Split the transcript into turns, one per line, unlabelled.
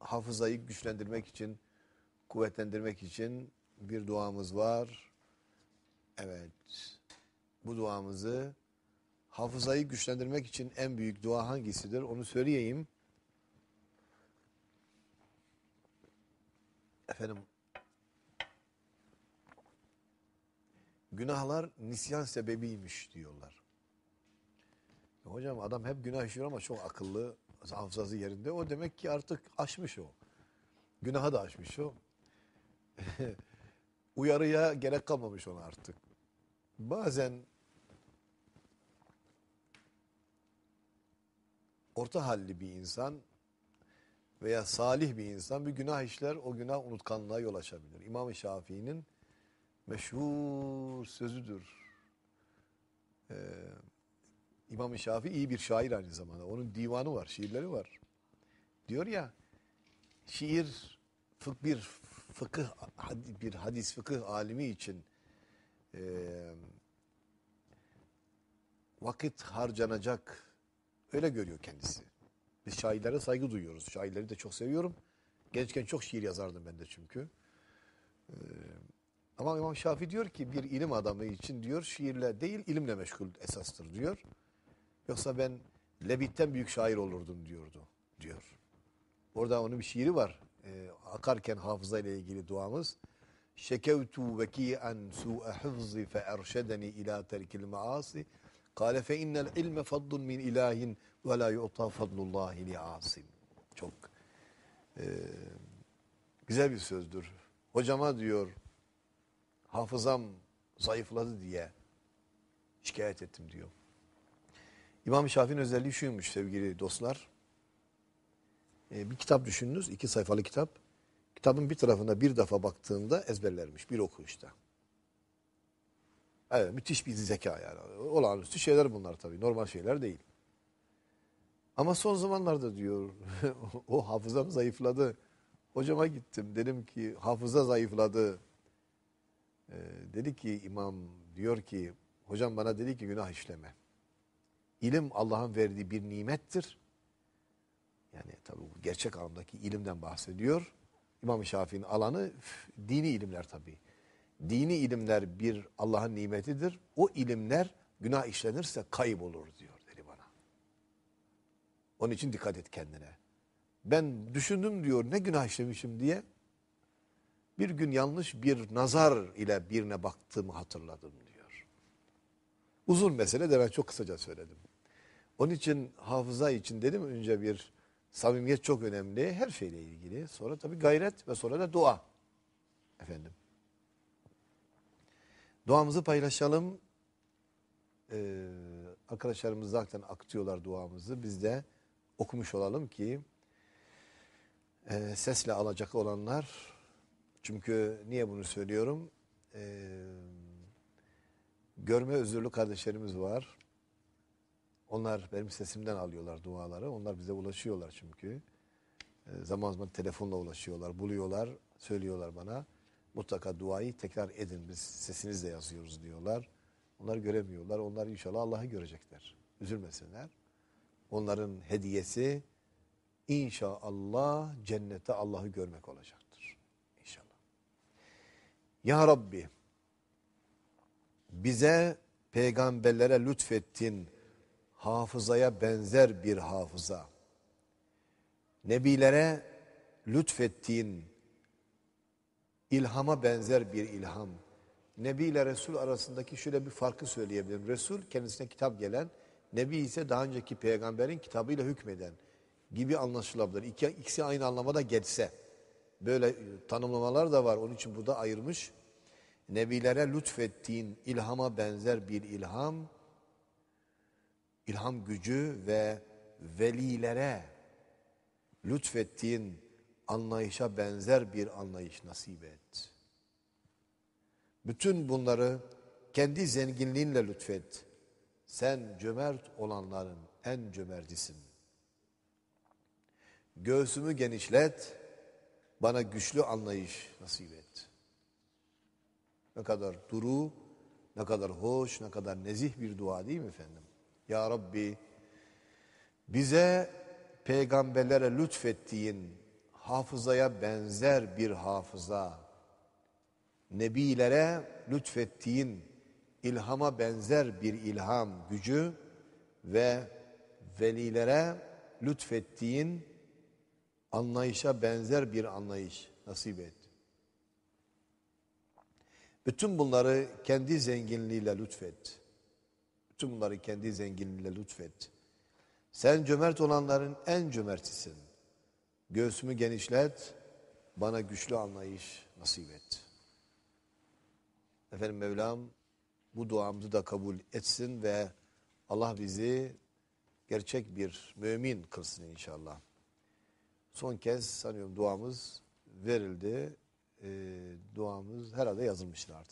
hafızayı güçlendirmek için, kuvvetlendirmek için bir duamız var. Evet. Bu duamızı hafızayı güçlendirmek için en büyük dua hangisidir? Onu söyleyeyim. Efendim günahlar nisyan sebebiymiş diyorlar. Hocam adam hep günah işliyor ama çok akıllı, hafızası yerinde. O demek ki artık aşmış o. Günaha da aşmış o. Uyarıya gerek kalmamış ona artık. Bazen orta halli bir insan veya salih bir insan bir günah işler, o günah unutkanlığa yol açabilir. İmam-ı Şafii'nin meşhur sözüdür. Ee, İmam-ı Şafii iyi bir şair aynı zamanda. Onun divanı var, şiirleri var. Diyor ya, şiir fık bir fıkıh, bir hadis fıkıh alimi için e, vakit harcanacak öyle görüyor kendisi. Biz şairlere saygı duyuyoruz. Şairleri de çok seviyorum. Gençken çok şiir yazardım ben de çünkü. Ee, ama İmam Şafii diyor ki bir ilim adamı için diyor şiirle değil ilimle meşgul esastır diyor. Yoksa ben Lebit'ten büyük şair olurdum diyordu diyor. Orada onun bir şiiri var. Ee, akarken hafıza ile ilgili duamız. Şekevtu veki'en su'e hıfzi fe erşedeni ila terkil maasi. Kale fe innel ilme fadlun min ilahin ve la yu'ta fadlullahi li asim. Çok e, güzel bir sözdür. Hocama diyor hafızam zayıfladı diye şikayet ettim diyor. İmam Şafii'nin özelliği şuymuş sevgili dostlar. Ee, bir kitap düşününüz, iki sayfalı kitap. Kitabın bir tarafına bir defa baktığında ezberlermiş, bir okuyuşta. Evet, müthiş bir zeka yani. Olağanüstü şeyler bunlar tabii, normal şeyler değil. Ama son zamanlarda diyor, o hafızam zayıfladı. Hocama gittim, dedim ki hafıza zayıfladı. Ee, dedi ki imam, diyor ki, hocam bana dedi ki günah işleme. İlim Allah'ın verdiği bir nimettir. Yani tabii bu gerçek anlamdaki ilimden bahsediyor. İmam-ı Şafii'nin alanı dini ilimler tabii. Dini ilimler bir Allah'ın nimetidir. O ilimler günah işlenirse kaybolur diyor dedi bana. Onun için dikkat et kendine. Ben düşündüm diyor ne günah işlemişim diye. Bir gün yanlış bir nazar ile birine baktığımı hatırladım diyor. Uzun mesele de ben çok kısaca söyledim. Onun için hafıza için dedim önce bir samimiyet çok önemli her şeyle ilgili. Sonra tabii gayret ve sonra da dua. Efendim. Duamızı paylaşalım. Ee, arkadaşlarımız zaten akıtıyorlar duamızı. Biz de okumuş olalım ki e, sesle alacak olanlar çünkü niye bunu söylüyorum? Ee, görme özürlü kardeşlerimiz var. Onlar benim sesimden alıyorlar duaları. Onlar bize ulaşıyorlar çünkü. E, zaman zaman telefonla ulaşıyorlar, buluyorlar, söylüyorlar bana. Mutlaka duayı tekrar edin biz sesinizle yazıyoruz diyorlar. Onlar göremiyorlar. Onlar inşallah Allah'ı görecekler. Üzülmesinler. Onların hediyesi inşallah cennette Allah'ı görmek olacaktır. İnşallah. Ya Rabbi bize peygamberlere lütfettin hafızaya benzer bir hafıza. Nebilere lütfettiğin ilhama benzer bir ilham. Nebi ile Resul arasındaki şöyle bir farkı söyleyebilirim. Resul kendisine kitap gelen, Nebi ise daha önceki peygamberin kitabıyla hükmeden gibi anlaşılabilir. İki, ikisi aynı anlamada geçse. Böyle tanımlamalar da var. Onun için burada ayırmış. Nebilere lütfettiğin ilhama benzer bir ilham, ilham gücü ve velilere lütfettiğin anlayışa benzer bir anlayış nasip et. Bütün bunları kendi zenginliğinle lütfet. Sen cömert olanların en cömertisin. Göğsümü genişlet, bana güçlü anlayış nasip et. Ne kadar duru, ne kadar hoş, ne kadar nezih bir dua değil mi efendim? Ya Rabbi bize peygamberlere lütfettiğin hafızaya benzer bir hafıza, nebilere lütfettiğin ilhama benzer bir ilham gücü ve velilere lütfettiğin anlayışa benzer bir anlayış nasip et. Bütün bunları kendi zenginliğiyle lütfet. Bütün bunları kendi zenginliğiyle lütfet. Sen cömert olanların en cömertisin. Göğsümü genişlet, bana güçlü anlayış nasip et. Efendim Mevlam bu duamızı da kabul etsin ve Allah bizi gerçek bir mümin kılsın inşallah. Son kez sanıyorum duamız verildi. Ee, duamız herhalde yazılmıştır artık.